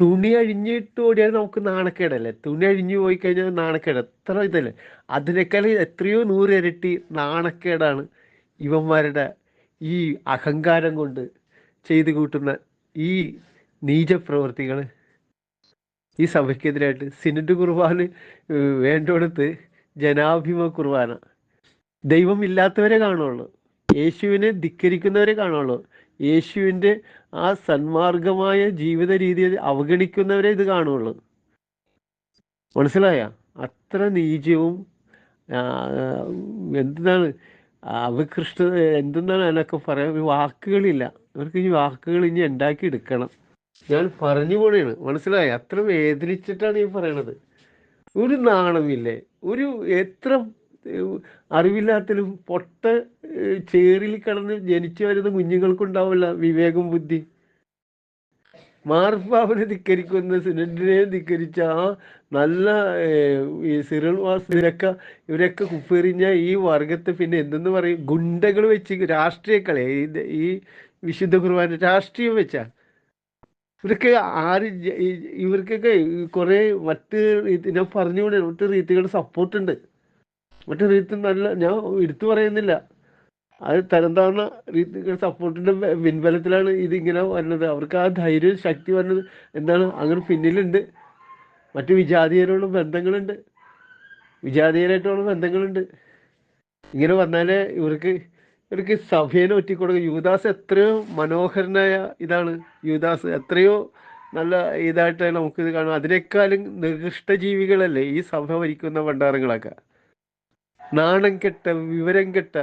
തുണി അഴിഞ്ഞിട്ട് ഓടിയാൽ നമുക്ക് നാണക്കേടല്ലേ? തുണി അഴിഞ്ഞു പോയി കഴിഞ്ഞാൽ നാണക്കേട്. എത്ര ഇതല്ലേ? അതിനേക്കാൾ എത്രയോ നൂറ് ഇരട്ടി നാണക്കേടാണ് ഇവന്മാരുടെ ഈ അഹങ്കാരം കൊണ്ട് ചെയ്തു കൂട്ടുന്ന ഈ നീചപ്രവർത്തികൾ ഈ സഭയ്ക്കെതിരായിട്ട് സിനഡ് കുർബാന വേണ്ടോടത്ത് ജനാഭിമ കുർബാന. ദൈവം ഇല്ലാത്തവരെ കാണുള്ളൂ. യേശുവിനെ ധിക്കരിക്കുന്നവരെ കാണുള്ളൂ. യേശുവിന്റെ ആ സന്മാർഗമായ ജീവിത രീതി അവഗണിക്കുന്നവരെ ഇത് കാണുള്ളൂ. മനസ്സിലായ? അത്ര നീചവും എന്താണ് അവകൃഷ്ട എന്തെന്നാണ് അതിനൊക്കെ പറയാൻ വാക്കുകളില്ല. അവർക്ക് ഈ വാക്കുകൾ ഇനി ഉണ്ടാക്കി എടുക്കണം. ഞാൻ പറഞ്ഞു പോണേണ്. മനസ്സിലായി? അത്ര വേദനിച്ചിട്ടാണ് ഈ പറയണത്. ഒരു നാണമില്ലേ ഒരു എത്ര ഏഹ്, അറിവില്ലാത്തലും പൊട്ട ചേറിൽ കടന്ന് ജനിച്ചു വരുന്ന കുഞ്ഞുങ്ങൾക്കുണ്ടാവില്ല വിവേകം ബുദ്ധി. മാർപ്പാവിനെ ധിക്കരിക്കുന്ന സിനഡിനെ ധിക്കരിച്ച ആ നല്ല ഈ സിറിൽ വാസ് ഇവരൊക്കെ ഇവരൊക്കെ കുപ്പെറിഞ്ഞ ഈ വർഗത്തെ പിന്നെ എന്തെന്ന് പറയും? ഗുണ്ടകൾ വെച്ച് രാഷ്ട്രീയക്കളെ കളി ഈ വിശുദ്ധ കുർബാന രാഷ്ട്രീയം വെച്ചാ. ഇവരൊക്കെ ആര് ഇവർക്കൊക്കെ കുറേ മറ്റ് ഞാൻ പറഞ്ഞുകൊണ്ട് മറ്റ് റീത്തുകളുടെ സപ്പോർട്ട് ഉണ്ട്. മറ്റു റീത്ത് നല്ല ഞാൻ എടുത്തു പറയുന്നില്ല. അത് തരം താഴ്ന്ന രീതികൾ സപ്പോർട്ടിന്റെ പിൻബലത്തിലാണ് ഇതിങ്ങനെ വരുന്നത് അവർക്ക് ആ ധൈര്യം ശക്തി വരുന്നത് എന്താണ്? അങ്ങനെ പിന്നിലുണ്ട്. മറ്റു വിജാതീയരോടും ബന്ധങ്ങളുണ്ട്. വിജാതീയരായിട്ടുള്ള ബന്ധങ്ങളുണ്ട്. ഇങ്ങനെ വന്നാലേ ഇവർക്ക് ഇവർക്ക് സഭേനെ ഒറ്റിക്കൊടുക്കും. യുവദാസ് എത്രയോ മനോഹരനായ ഇതാണ് യുവദാസ് എത്രയോ നല്ല ഇതായിട്ട് നമുക്കിത് കാണും അതിനേക്കാളും നികൃഷ്ട ജീവികളല്ലേ ഈ സഭ ഭരിക്കുന്ന ഭണ്ഡാരങ്ങളൊക്കെ. നാണം കെട്ട വിവരം കെട്ട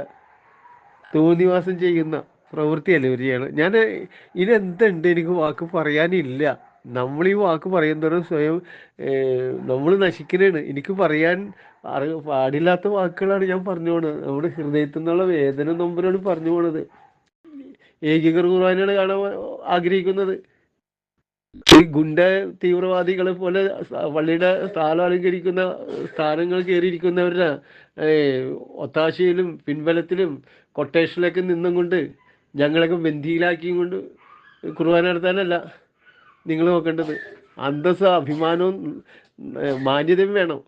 തോന്നിവാസം ചെയ്യുന്ന പ്രവൃത്തിയല്ലേ ഒരു ചെയ്യണം ഞാൻ ഇതെന്തുണ്ട്? എനിക്ക് വാക്ക് പറയാനില്ല. നമ്മൾ ഈ വാക്ക് പറയുന്നവരും സ്വയം നമ്മൾ നശിക്കണേണ്. എനിക്ക് പറയാൻ അറി പാടില്ലാത്ത വാക്കുകളാണ് ഞാൻ പറഞ്ഞു പോണത്. നമ്മുടെ ഹൃദയത്തിൽ നിന്നുള്ള വേദന നമ്പരാണ് പറഞ്ഞു പോണത്. ഏകീകൃത കുർബാനയാണ് കാണാൻ ആഗ്രഹിക്കുന്നത്. ഈ ഗുണ്ട തീവ്രവാദികളെ പോലെ പള്ളിയുടെ സ്ഥാനം അലങ്കരിക്കുന്ന സ്ഥാനങ്ങൾ കയറിയിരിക്കുന്നവരുടെ ഒത്താശയിലും പിൻബലത്തിലും കൊട്ടേഷനിലൊക്കെ നിന്നും കൊണ്ട് ഞങ്ങളൊക്കെ ബന്ധിയിലാക്കിയും കൊണ്ട് കുർബാന നടത്താനല്ല നിങ്ങൾ നോക്കേണ്ടത്. അന്തസ് അഭിമാനവും മാന്യതയും വേണം.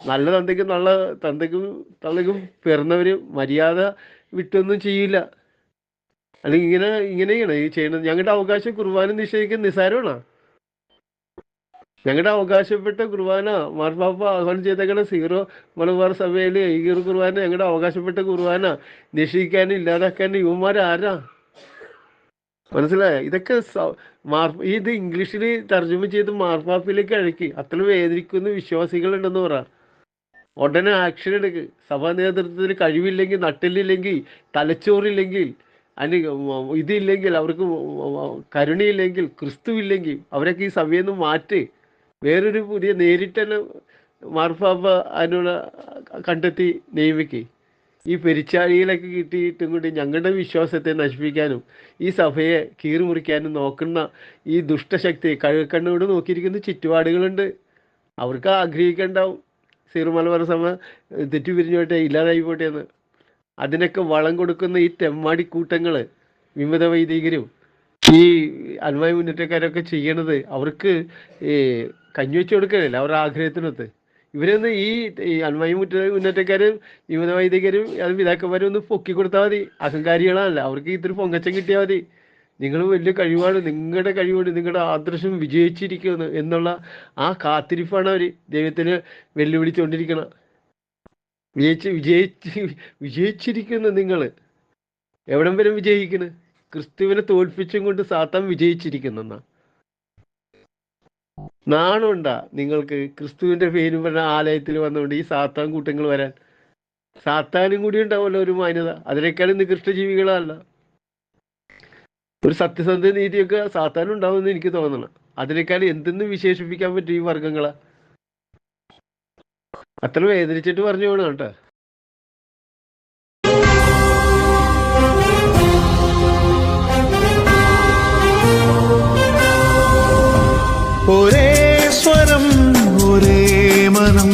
നല്ല തന്തയ്ക്കും നല്ല തന്തയ്ക്കും തള്ളയ്ക്കും പിറന്നവർ മര്യാദ വിട്ടൊന്നും ചെയ്യില്ല. അല്ലെങ്കിൽ ഇങ്ങനെ ഇങ്ങനെയാണ് ഈ ചെയ്യുന്നത് ഞങ്ങളുടെ അവകാശം കുർബാന നിഷേധിക്കുന്ന നിസാരമാണ് ഞങ്ങളുടെ അവകാശപ്പെട്ട കുർബാന മാർപ്പാപ്പ ആഹ്വാനം ചെയ്തേക്കണ സീറോ മലബാർ സഭയിൽ ഈഗർ കുർബാന ഞങ്ങളുടെ അവകാശപ്പെട്ട കുർബാന നിഷേധിക്കാനും ഇല്ലാതാക്കാനും യുവന്മാർ ആരാ? മനസ്സിലായോ? ഇതൊക്കെ ഇത് ഇംഗ്ലീഷിൽ തർജമ ചെയ്ത് മാർപ്പാപ്പിലേക്ക് അഴക്കി അത്ര വേദനിക്കുന്ന വിശ്വാസികളുണ്ടെന്ന് പറ. ഉടനെ ആക്ഷൻ എടുക്ക്. സഭാ നേതൃത്വത്തിന് കഴിവില്ലെങ്കിൽ നട്ടിലില്ലെങ്കിൽ തലച്ചോറില്ലെങ്കിൽ അതിന് ഇതില്ലെങ്കിൽ അവർക്ക് കരുണയില്ലെങ്കിൽ ക്രിസ്തു ഇല്ലെങ്കിൽ അവരൊക്കെ ഈ സഭയിൽ നിന്ന് മാറ്റി വേറൊരു പുതിയ നേരിട്ടന് മാർഫാബ അതിനുള്ള കണ്ടെത്തി നിയമിക്ക്. ഈ പെരിച്ചാഴിയിലൊക്കെ കിട്ടിയിട്ടും കൂടി ഞങ്ങളുടെ വിശ്വാസത്തെ നശിപ്പിക്കാനും ഈ സഭയെ കീറിമുറിക്കാനും നോക്കുന്ന ഈ ദുഷ്ടശക്തി കഴുകണ്ണോട് നോക്കിയിരിക്കുന്ന ചുറ്റുപാടുകളുണ്ട്. അവർക്ക് ആഗ്രഹിക്കണ്ടാവും. സീറോ മലബാർ സഭ തെറ്റു പിരിഞ്ഞോട്ടെ ഇല്ലാതായി പോട്ടെ എന്ന് അതിനൊക്കെ വളം കൊടുക്കുന്ന ഈ തെമ്മാടി കൂട്ടങ്ങൾ വിമത വൈദികരും ഈ അന്വയ മുന്നേറ്റക്കാരൊക്കെ ചെയ്യണത് അവർക്ക് ഈ കഞ്ഞുവെച്ച് കൊടുക്കണില്ല അവരുടെ ആഗ്രഹത്തിനൊത്ത്. ഇവരൊന്ന് ഈ മുറ്റ മുന്നേറ്റക്കാരും വിമത വൈദികരും അത് പിതാക്കന്മാരും ഒന്ന് പൊക്കി കൊടുത്താൽ മതി. അഹങ്കാരികളാണല്ലോ. അവർക്ക് ഇത്തിരി പൊങ്ങച്ചം കിട്ടിയാൽ മതി. നിങ്ങൾ വലിയ കഴിവാണ്. നിങ്ങളുടെ കഴിവാണ് നിങ്ങളുടെ ആദർശം വിജയിച്ചിരിക്കുന്നു എന്നുള്ള ആ കാത്തിരിപ്പാണ് അവർ ദൈവത്തിന് വെല്ലുവിളിച്ചുകൊണ്ടിരിക്കണം വിജയിച്ച് വിജയിച്ച് വിജയിച്ചിരിക്കുന്നു നിങ്ങൾ എവിടം വരെ വിജയിക്കുന്നു? ക്രിസ്തുവിനെ തോൽപ്പിച്ചും കൊണ്ട് സാത്താൻ വിജയിച്ചിരിക്കുന്നെന്നാ. നാണുണ്ടാ നിങ്ങൾക്ക് ക്രിസ്തുവിന്റെ പേരും പറഞ്ഞ ആലയത്തിൽ വന്നുകൊണ്ട് ഈ സാത്താൻ കൂട്ടങ്ങൾ വരാൻ. സാത്താനും കൂടി ഉണ്ടാവുമല്ലോ ഒരു മാന്യത. അതിനേക്കാളും നികൃഷ്ട ജീവികളല്ല ഒരു സത്യസന്ധ നീതിയൊക്കെ സാത്താനും ഉണ്ടാവുമെന്ന് എനിക്ക് തോന്നണം. അതിനേക്കാൾ എന്തെന്ന് വിശേഷിപ്പിക്കാൻ പറ്റും ഈ വർഗങ്ങളെ അത്ര വേദനിച്ചിട്ട് പറഞ്ഞു വേണം കേട്ടോ. ഒരേ സ്വരം ഒരേ മനം.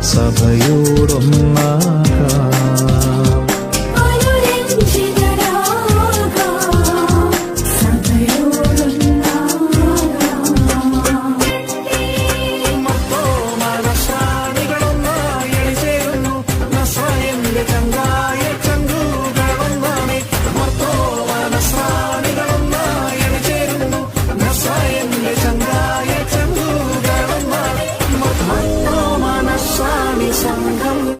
സഭയോടൊന്നാ.